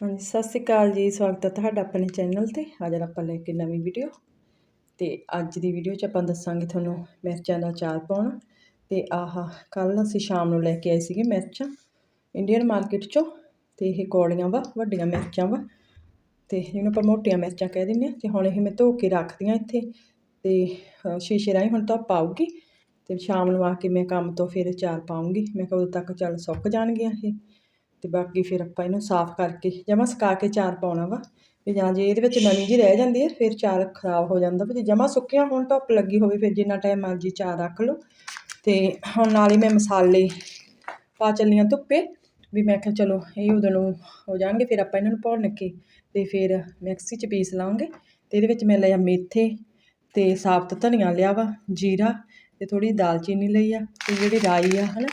ਹਾਂਜੀ, ਸਤਿ ਸ਼੍ਰੀ ਅਕਾਲ ਜੀ, ਸਵਾਗਤ ਹੈ ਤੁਹਾਡਾ ਆਪਣੇ ਚੈਨਲ ਤੇ। ਅੱਜ ਆਪਾਂ ਲੈ ਕੇ ਨਵੀਂ ਵੀਡੀਓ ਤੇ ਅੱਜ ਦੀ ਵੀਡੀਓ 'ਚ ਆਪਾਂ ਦੱਸਾਂਗੇ ਤੁਹਾਨੂੰ ਮਿਰਚਾਂ ਦਾ ਚਾਰ ਪਾਉਣਾ। ਤੇ ਆਹ ਕੱਲ ਅਸੀਂ ਸ਼ਾਮ ਨੂੰ ਲੈ ਕੇ ਆਏ ਸੀਗੇ ਮਿਰਚਾਂ ਇੰਡੀਅਨ ਮਾਰਕੀਟ 'ਚੋਂ ਤੇ ਇਹ ਕੌੜੀਆਂ ਵਾ, ਵੱਡੀਆਂ ਮਿਰਚਾਂ ਵਾ। ਤੇ ਇਹਨੂੰ ਆਪਾਂ ਮੋਟੀਆਂ ਮਿਰਚਾਂ ਕਹਿ ਦਿੰਦੇ ਆ ਤੇ ਹੁਣ ਇਹ ਮੈਂ ਧੋ ਕੇ ਰੱਖਦੀਆਂ ਇੱਥੇ। ਤੇ ਸ਼ੀਸ਼ੇ ਰਾਹੀਂ ਹੁਣ ਧੁੱਪ ਆਊਗੀ ਤੇ ਸ਼ਾਮ ਨੂੰ ਆ ਕੇ ਮੈਂ ਕੰਮ ਤੋਂ ਫਿਰ ਚਾਰ ਪਾਉਂਗੀ ਮੈਂ ਕਦੋਂ ਤੱਕ ਚੱਲ ਸੁੱਕ ਜਾਣਗੀਆਂ ਇਹ। ਤੇ ਬਾਕੀ ਫਿਰ ਆਪਾਂ ਇਹਨੂੰ ਸਾਫ਼ ਕਰਕੇ ਜਮਾ ਸੁਕਾ ਕੇ ਚਾਰ ਪਾਉਣਾ ਵਾ ਵੀ ਜਾਂ ਜੇ ਇਹਦੇ ਵਿੱਚ ਨਮੀ ਜੀ ਰਹਿ ਜਾਂਦੀ ਹੈ ਫਿਰ ਚਾਰ ਖਰਾਬ ਹੋ ਜਾਂਦਾ ਵੀ। ਜੇ ਜਮਾ ਸੁੱਕਿਆ ਹੁਣ, ਧੁੱਪ ਲੱਗੀ ਹੋਵੇ, ਫਿਰ ਜਿੰਨਾ ਟਾਈਮ ਮਰਜ਼ੀ ਚਾਰ ਰੱਖ ਲਓ। ਤੇ ਹੁਣ ਨਾਲ ਹੀ ਮੈਂ ਮਸਾਲੇ ਪਾ ਚੱਲੀਆਂ ਧੁੱਪੇ, ਵੀ ਮੈਂ ਕਿਹਾ ਚਲੋ ਇਹ ਉਦੋਂ ਨੂੰ ਹੋ ਜਾਣਗੇ, ਫਿਰ ਆਪਾਂ ਇਹਨਾਂ ਨੂੰ ਭੁੰਨ ਕੇ ਤੇ ਫਿਰ ਮਿਕਸੀ 'ਚ ਪੀਸ ਲਾਂਗੇ। ਤੇ ਇਹਦੇ ਵਿੱਚ ਮੈਂ ਲਿਆ ਮੇਥੇ ਤੇ ਸਾਬਤ ਧਨੀਆ ਲਿਆ ਵਾ, ਜੀਰਾ ਤੇ ਥੋੜੀ ਦਾਲਚੀਨੀ ਲਈ ਆ, ਤੇ ਜਿਹੜੀ ਰਾਈ ਆ, ਹਨਾ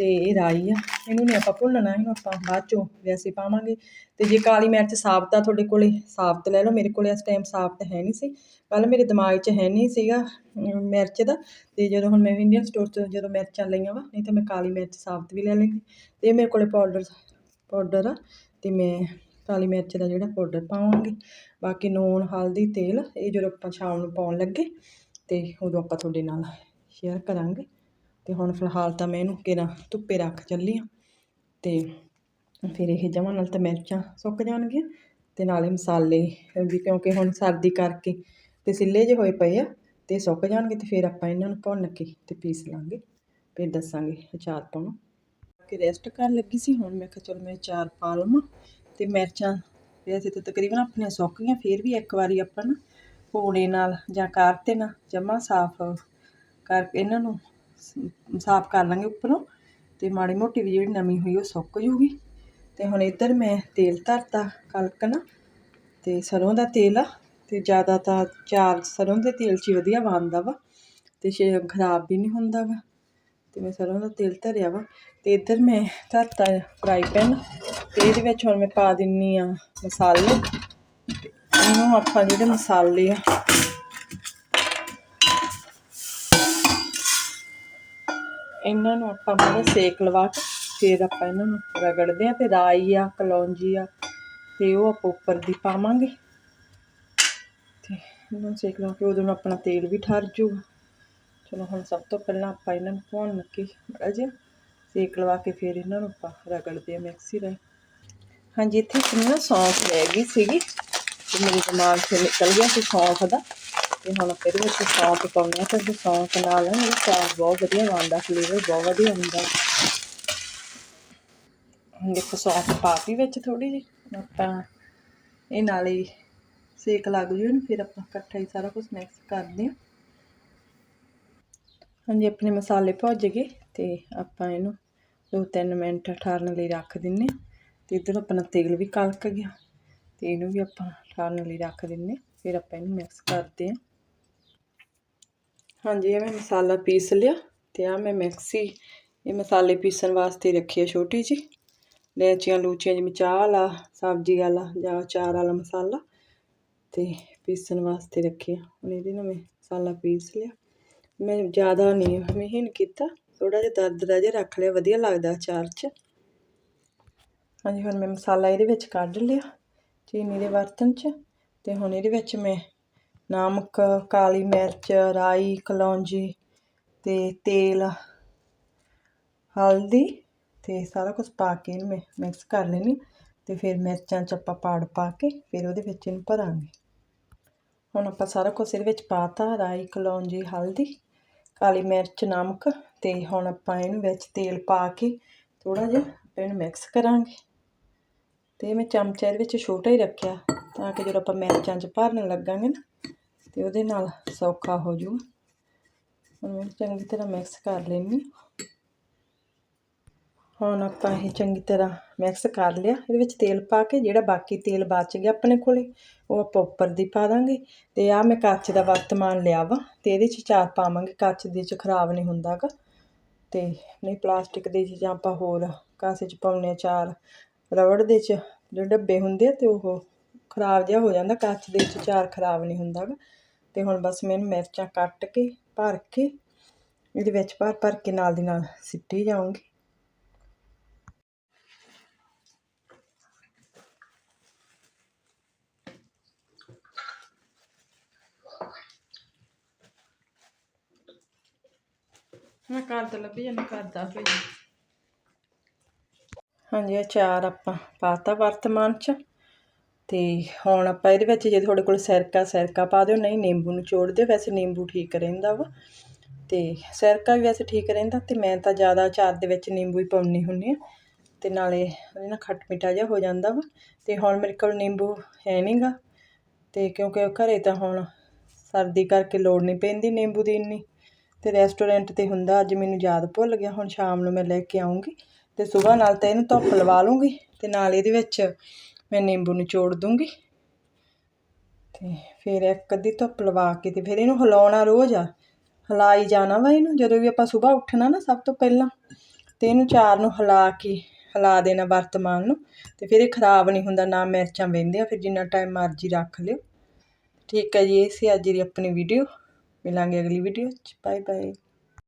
ਤੇ ਇਹ ਰਾਈ ਆ। ਇਹਨੂੰ ਨਹੀਂ ਆਪਾਂ ਭੁੰਨਣਾ, ਇਹਨੂੰ ਆਪਾਂ ਬਾਅਦ ਚੋਂ ਵੈਸੇ ਪਾਵਾਂਗੇ। ਤੇ ਜੇ ਕਾਲੀ ਮਿਰਚ ਸਾਬਤ ਆ ਤੁਹਾਡੇ ਕੋਲੇ, ਸਾਬਤ ਲੈ ਲਓ। ਮੇਰੇ ਕੋਲੇ ਇਸ ਟਾਈਮ ਸਾਬਤ ਹੈ ਨਹੀਂ ਸੀ। ਕੱਲ ਮੇਰੇ ਦਿਮਾਗ 'ਚ ਹੈ ਨਹੀਂ ਸੀਗਾ ਮਿਰਚ ਦਾ। ਤੇ ਜਦੋਂ ਹੁਣ ਮੈਂ ਇੰਡੀਅਨ ਸਟੋਰ 'ਚ ਜਦੋਂ ਮਿਰਚਾਂ ਲਈਆਂ ਵਾ, ਨਹੀਂ ਤਾਂ ਮੈਂ ਕਾਲੀ ਮਿਰਚ ਸਾਬਤ ਵੀ ਲੈ ਲੈਂਦੀ ਤੇ ਇਹ ਮੇਰੇ ਕੋਲੇ ਪਾਊਡਰ ਪਾਊਡਰ ਆ। ਤੇ ਮੈਂ ਕਾਲੀ ਮਿਰਚ ਦਾ ਜਿਹੜਾ ਪਾਊਡਰ ਪਾਵਾਂਗੇ। ਬਾਕੀ ਨੂਣ, ਹਲਦੀ, ਤੇਲ, ਇਹ ਜਦੋਂ ਆਪਾਂ ਸ਼ਾਮ ਨੂੰ ਪਾਉਣ ਲੱਗੇ, ਤੇ ਉਦੋਂ ਆਪਾਂ ਤੁਹਾਡੇ ਨਾਲ ਸ਼ੇਅਰ ਕਰਾਂਗੇ। ਤੇ ਹੁਣ ਫਿਲਹਾਲ ਤਾਂ ਮੈਂ ਇਹਨੂੰ ਕਿਰਾਂ ਧੁੱਪੇ ਰੱਖ ਚੱਲੀ ਆ ਤੇ ਫਿਰ ਇਹ ਜਮਾਂ ਨਾਲ ਤਾਂ ਮਿਰਚਾਂ ਸੁੱਕ ਜਾਣਗੀਆਂ ਤੇ ਨਾਲੇ ਮਸਾਲੇ ਵੀ ਕਿਉਂਕਿ ਹੁਣ ਸਰਦੀ ਕਰਕੇ ਤੇ ਸਿੱਲੇ ਜਿਹੇ ਹੋਏ ਪਏ ਆ ਤੇ ਸੁੱਕ ਜਾਣਗੇ ਤੇ ਫਿਰ ਆਪਾਂ ਇਹਨਾਂ ਨੂੰ ਭੁੰਨ ਕੇ ਤੇ ਪੀਸ ਲਾਂਗੇ। ਫਿਰ ਦੱਸਾਂਗੇ ਅਚਾਰ ਪਾਉਣਾ ਕਿ ਰੈਸਟ ਕਰਨ ਲੱਗੀ ਸੀ, ਹੁਣ ਮੈਂ ਕਿਹਾ ਚਲ ਮੈਂ ਅਚਾਰ ਪਾ ਲਵਾਂ ਤੇ ਮਿਰਚਾਂ ਵੈਸੇ ਤਾਂ ਤਕਰੀਬਨ ਆਪਣੀਆਂ ਸੁੱਕ ਗਈਆਂ, ਫਿਰ ਵੀ ਇੱਕ ਵਾਰੀ ਆਪਾਂ ਨਾ ਪੌੜੇ ਨਾਲ ਜਾਂ ਕਾਰਤੇ ਨਾਲ ਜਮਾ ਸਾਫ਼ ਕਰਕੇ ਇਹਨਾਂ ਨੂੰ ਸਾਫ਼ ਕਰ ਲਾਂਗੇ ਉੱਪਰੋਂ ਤੇ ਮਾੜੀ ਮੋਟੀ ਵੀ ਜਿਹੜੀ ਨਮੀ ਹੋਈ ਉਹ ਸੁੱਕ ਜੂਗੀ। ਤੇ ਹੁਣ ਇੱਧਰ ਮੈਂ ਤੇਲ ਧਰਤਾ ਕਲਕਣਾ ਤੇ ਸਰੋਂ ਦਾ ਤੇਲ ਆ ਤੇ ਜ਼ਿਆਦਾ ਤਾਂ ਚਾਰ ਸਰੋਂ ਦੇ ਤੇਲ 'ਚ ਹੀ ਵਧੀਆ ਬਣਦਾ ਵਾ ਤੇ ਛੇ ਖਰਾਬ ਵੀ ਨਹੀਂ ਹੁੰਦਾ ਵਾ। ਤੇ ਮੈਂ ਸਰੋਂ ਦਾ ਤੇਲ ਧਰਿਆ ਵਾ ਤੇ ਇੱਧਰ ਮੈਂ ਧਰਤਾ ਫਰਾਈ ਪੈਨ ਤੇ ਇਹਦੇ ਵਿੱਚ ਹੁਣ ਮੈਂ ਪਾ ਦਿੰਨੀ ਆ ਮਸਾਲੇ। ਤੇ ਇਹਨੂੰ ਆਪਾਂ ਜਿਹੜੇ ਮਸਾਲੇ ਆ ਇਹਨਾਂ ਨੂੰ ਆਪਾਂ ਮਾੜਾ ਸੇਕ ਲਵਾ ਕੇ ਫਿਰ ਆਪਾਂ ਇਹਨਾਂ ਨੂੰ ਰਗੜਦੇ ਆ ਤੇ ਰਾਈ ਆ, ਕਲੌਂਜੀ ਆ, ਤੇ ਉਹ ਆਪਾਂ ਉੱਪਰ ਦੀ ਪਾਵਾਂਗੇ। ਤੇ ਇਹਨਾਂ ਨੂੰ ਸੇਕ ਲਵਾ ਕੇ ਉਦੋਂ ਨੂੰ ਆਪਣਾ ਤੇਲ ਵੀ ਠਰ ਜੂਗਾ ਚਲੋ ਹੁਣ ਸਭ ਤੋਂ ਪਹਿਲਾਂ ਆਪਾਂ ਇਹਨਾਂ ਨੂੰ ਭੁੰਨ ਕੇ ਮਾੜਾ ਜਿਹਾ ਸੇਕ ਲਵਾ ਕੇ ਫਿਰ ਇਹਨਾਂ ਨੂੰ ਆਪਾਂ ਰਗੜਦੇ ਆ ਮਿਕਸੀ ਰਾਹੀਂ। ਹਾਂਜੀ, ਇੱਥੇ ਇੱਕ ਨਾ ਸੌਂਫ ਰਹਿ ਗਈ ਸੀਗੀ, ਤੇ ਮੇਰੇ ਦਿਮਾਗ 'ਚੋਂ ਨਿਕਲ ਗਿਆ ਸੀ ਸੌਂਫ ਦਾ ਤੇ ਹੁਣ ਆਪਾਂ ਇਹਦੇ ਵਿੱਚ ਸੌਂਫ ਪਾਉਂਦੇ ਹਾਂ ਤੇ ਸੌਂਫ ਨਾਲ ਨਾ ਇਹ ਸੌਂਫ ਬਹੁਤ ਵਧੀਆ ਬਣਦਾ ਫਲੇਵਰ ਬਹੁਤ ਵਧੀਆ ਹੁੰਦਾ। ਹੁਣ ਦੇਖੋ ਸੌਂਫ ਪਾਤੀ ਵਿੱਚ ਥੋੜੀ ਜਿਹੀ, ਆਪਾਂ ਇਹ ਨਾਲ ਹੀ ਸੇਕ ਲੱਗ ਜੂ ਇਹਨੂੰ ਫਿਰ ਆਪਾਂ ਇਕੱਠਾ ਹੀ ਸਾਰਾ ਕੁਝ ਮਿਕਸ ਕਰਦੇ ਹਾਂ। ਹਾਂਜੀ, ਆਪਣੇ ਮਸਾਲੇ ਭੁੱਜ ਗਏ ਤੇ ਆਪਾਂ ਇਹਨੂੰ ਦੋ ਤਿੰਨ ਮਿੰਟ ਠਾਰਨ ਲਈ ਰੱਖ ਦਿੰਨੇ ਹਾਂ। ਤੇ ਇੱਧਰ ਆਪਣਾ ਤੇਲ ਵੀ ਕਲਕ ਗਿਆ, ਤੇ ਇਹਨੂੰ ਵੀ ਆਪਾਂ ਠਾਰਨ ਲਈ ਰੱਖ ਦਿੰਨੇ ਹਾਂ। ਫਿਰ ਆਪਾਂ ਇਹਨੂੰ ਮਿਕਸ ਕਰਦੇ ਹਾਂ। ਹਾਂਜੀ, ਇਹ ਮੈਂ ਮਸਾਲਾ ਪੀਸ ਲਿਆ ਤੇ ਆ ਮੈਂ ਮਿਕਸੀ, ਇਹ ਮਸਾਲੇ ਪੀਸਣ ਵਾਸਤੇ ਰੱਖੀ ਹੈ ਛੋਟੀ ਜੀ ਲੈਚੀਆਂ ਲੂਚੀਆਂ ਜਿਵੇਂ ਚਾਹ ਵਾਲਾ, ਸਬਜ਼ੀ ਵਾਲਾ ਜਾਂ ਅਚਾਰ ਵਾਲਾ ਮਸਾਲਾ ਤੇ ਪੀਸਣ ਵਾਸਤੇ ਰੱਖਿਆ ਹੁਣ ਇਹਦੇ ਨਾਲ ਮੈਂ ਮਸਾਲਾ ਪੀਸ ਲਿਆ। ਮੈਂ ਜ਼ਿਆਦਾ ਨਹੀਂ ਮਹੀਨ ਕੀਤਾ ਥੋੜਾ ਜਿਹਾ ਦਰਦਰਾ ਜਿਹਾ ਰੱਖ ਲਿਆ, ਵਧੀਆ ਲੱਗਦਾ ਅਚਾਰ 'ਚ। ਹਾਂਜੀ, ਹੁਣ ਮੈਂ ਮਸਾਲਾ ਇਹਦੇ ਵਿੱਚ ਕੱਢ ਲਿਆ ਚੀਨੀ ਦੇ ਬਰਤਨ 'ਚ ਤੇ ਹੁਣ ਇਹਦੇ ਵਿੱਚ ਮੈਂ ਨਮਕ ਕਾਲੀ ਮਿਰਚ, ਰਾਈ, ਕਲੌਂਜੀ ਅਤੇ ਤੇਲ, ਹਲਦੀ ਅਤੇ ਸਾਰਾ ਕੁਛ ਪਾ ਕੇ ਇਹਨੂੰ ਮੈਂ ਮਿਕਸ ਕਰ ਲੈਣੀ ਅਤੇ ਫਿਰ ਮਿਰਚਾਂ 'ਚ ਆਪਾਂ ਪਾੜ ਪਾ ਕੇ ਫਿਰ ਉਹਦੇ ਵਿੱਚ ਇਹਨੂੰ ਭਰਾਂਗੇ। ਹੁਣ ਆਪਾਂ ਸਾਰਾ ਕੁਛ ਇਹਦੇ ਵਿੱਚ ਪਾਤਾ, ਰਾਈ, ਕਲੌਂਜੀ, ਹਲਦੀ, ਕਾਲੀ ਮਿਰਚ, ਨਮਕ ਅਤੇ ਹੁਣ ਆਪਾਂ ਇਹਨੂੰ ਵਿੱਚ ਤੇਲ ਪਾ ਕੇ ਥੋੜ੍ਹਾ ਜਿਹਾ ਇਹਨੂੰ ਮਿਕਸ ਕਰਾਂਗੇ। ਅਤੇ ਮੈਂ ਚਮਚਾ ਇਹਦੇ ਵਿੱਚ ਛੋਟਾ ਹੀ ਰੱਖਿਆ ਤਾਂ ਕਿ ਜਦੋਂ ਆਪਾਂ ਮਿਰਚਾਂ 'ਚ ਭਰਨ ਲੱਗਾਂਗੇ ਨਾ ਤੇ ਉਹਦੇ ਨਾਲ ਸੌਖਾ ਹੋ ਜੂਗਾ ਹੁਣ ਮੈਂ ਚੰਗੀ ਤਰ੍ਹਾਂ ਮਿਕਸ ਕਰ ਲੈਣੀ ਹੁਣ ਆਪਾਂ ਇਹ ਚੰਗੀ ਤਰ੍ਹਾਂ ਮਿਕਸ ਕਰ ਲਿਆ। ਇਹਦੇ ਵਿੱਚ ਤੇਲ ਪਾ ਕੇ ਜਿਹੜਾ ਬਾਕੀ ਤੇਲ ਬਚ ਗਿਆ ਆਪਣੇ ਕੋਲੇ, ਉਹ ਆਪਾਂ ਉੱਪਰ ਦੀ ਪਾ ਦਾਂਗੇ। ਤੇ ਆ ਮੈਂ ਕੱਚ ਦਾ ਵਰਤਮਾਨ ਲਿਆ ਵਾ, ਤੇ ਇਹਦੇ 'ਚ ਚਾਰ ਪਾਵਾਂਗੇ। ਕੱਚ ਦੇ 'ਚ ਖਰਾਬ ਨਹੀਂ ਹੁੰਦਾਗਾ। ਤੇ ਨਹੀਂ ਪਲਾਸਟਿਕ ਦੇ 'ਚ ਜਾਂ ਆਪਾਂ ਹੋਰ ਕਾਸੇ 'ਚ ਪਾਉਨੇ ਚਾਰ। ਰਬੜ ਦੇ 'ਚ ਜੋ ਡੱਬੇ ਹੁੰਦੇ ਆ ਤੇ ਉਹ ਖਰਾਬ ਜਿਹਾ ਹੋ ਜਾਂਦਾ। ਕੱਚ ਦੇ 'ਚ ਚਾਰ ਖਰਾਬ ਨਹੀਂ ਹੁੰਦਾਗਾ। ਅਤੇ ਹੁਣ ਬਸ ਮੈਂ ਇਹਨੂੰ ਮਿਰਚਾਂ ਕੱਟ ਕੇ ਭਰ ਕੇ ਇਹਦੇ ਵਿੱਚ ਭਰ ਭਰ ਕੇ ਨਾਲ ਦੀ ਨਾਲ ਸਿੱਟੀ ਜਾਊਂਗੀ। ਮੈਂ ਕਰਦ ਲੱਭੀ ਜਾਂ ਕਰਦਾ ਭਈ ਹਾਂਜੀ ਅਚਾਰ ਆਪਾਂ ਪਾਤਾ ਵਰਤਮਾਨ ਚ। ਤੇ ਹੁਣ ਆਪਾਂ ਇਹਦੇ ਵਿੱਚ ਜੇ ਤੁਹਾਡੇ ਕੋਲ ਸਿਰਕਾ ਸਿਰਕਾ ਪਾ ਦਿਓ। ਨਹੀਂ, ਨਿੰਬੂ ਨੂੰ ਚੋੜ ਦਿਓ। ਵੈਸੇ ਨਿੰਬੂ ਠੀਕ ਰਹਿੰਦਾ ਵਾ। ਤੇ ਸਿਰਕਾ ਵੀ ਵੈਸੇ ਠੀਕ ਰਹਿੰਦਾ। ਤੇ ਮੈਂ ਤਾਂ ਜ਼ਿਆਦਾ ਅਚਾਰ ਦੇ ਵਿੱਚ ਨਿੰਬੂ ਹੀ ਪਾਉਣੀ ਹੁੰਦੀ ਆ ਤੇ ਨਾਲੇ ਉਹਦੇ ਨਾਲ ਖੱਟ ਮਿੱਠਾ ਜਿਹਾ ਹੋ ਜਾਂਦਾ ਵਾ। ਤੇ ਹੁਣ ਮੇਰੇ ਕੋਲ ਨਿੰਬੂ ਹੈ ਨਹੀਂਗਾ ਤੇ ਕਿਉਂਕਿ ਘਰੇ ਤਾਂ ਹੁਣ ਸਰਦੀ ਕਰਕੇ ਲੋੜ ਨਹੀਂ ਪੈਂਦੀ ਨਿੰਬੂ ਦੀ ਇੰਨੀ। ਤੇ ਰੈਸਟੋਰੈਂਟ ਤੇ ਹੁੰਦਾ। ਅੱਜ ਮੈਨੂੰ ਯਾਦ ਭੁੱਲ ਗਿਆ। ਹੁਣ ਸ਼ਾਮ ਨੂੰ ਮੈਂ ਲੈ ਕੇ ਆਉਂਗੀ ਤੇ ਸਵੇਰ ਨਾਲ ਤਾਂ ਇਹਨੂੰ ਧੁੱਪ ਲਵਾ ਲੂੰਗੀ ਤੇ ਨਾਲ ਇਹਦੇ ਵਿੱਚ ਮੈਂ ਨਿੰਬੂ ਨਿਚੋੜ ਦੂੰਗੀ। ਤੇ ਫਿਰ ਇੱਕ ਅੱਧੀ ਧੁੱਪ ਲਵਾ ਕੇ ਤੇ ਫਿਰ ਇਹਨੂੰ ਹਿਲਾਉਣਾ ਰੋਜ਼ ਆ। ਹਿਲਾਈ ਜਾਣਾ ਵਾ ਇਹਨੂੰ, ਜਦੋਂ ਵੀ ਆਪਾਂ ਸਵੇਰ ਉੱਠਣਾ ਨਾ ਸਭ ਤੋਂ ਪਹਿਲਾਂ। ਤੇ ਇਹਨੂੰ ਚਾਰ ਨੂੰ ਹਿਲਾ ਕੇ, ਹਿਲਾ ਦੇਣਾ ਵਰਤਮਾਨ ਨੂੰ। ਤੇ ਫਿਰ ਇਹ ਖਰਾਬ ਨਹੀਂ ਹੁੰਦਾ, ਨਾ ਮਿਰਚਾਂ ਵਹਿੰਦੀਆਂ ਫਿਰ ਜਿੰਨਾ ਟਾਈਮ ਮਰਜ਼ੀ ਰੱਖ ਲਿਓ। ਠੀਕ ਹੈ ਜੀ, ਇਹ ਸੀ ਅੱਜ ਦੀ ਆਪਣੀ ਵੀਡੀਓ ਮਿਲਾਂਗੇ ਅਗਲੀ ਵੀਡੀਓ 'ਚ। Bye bye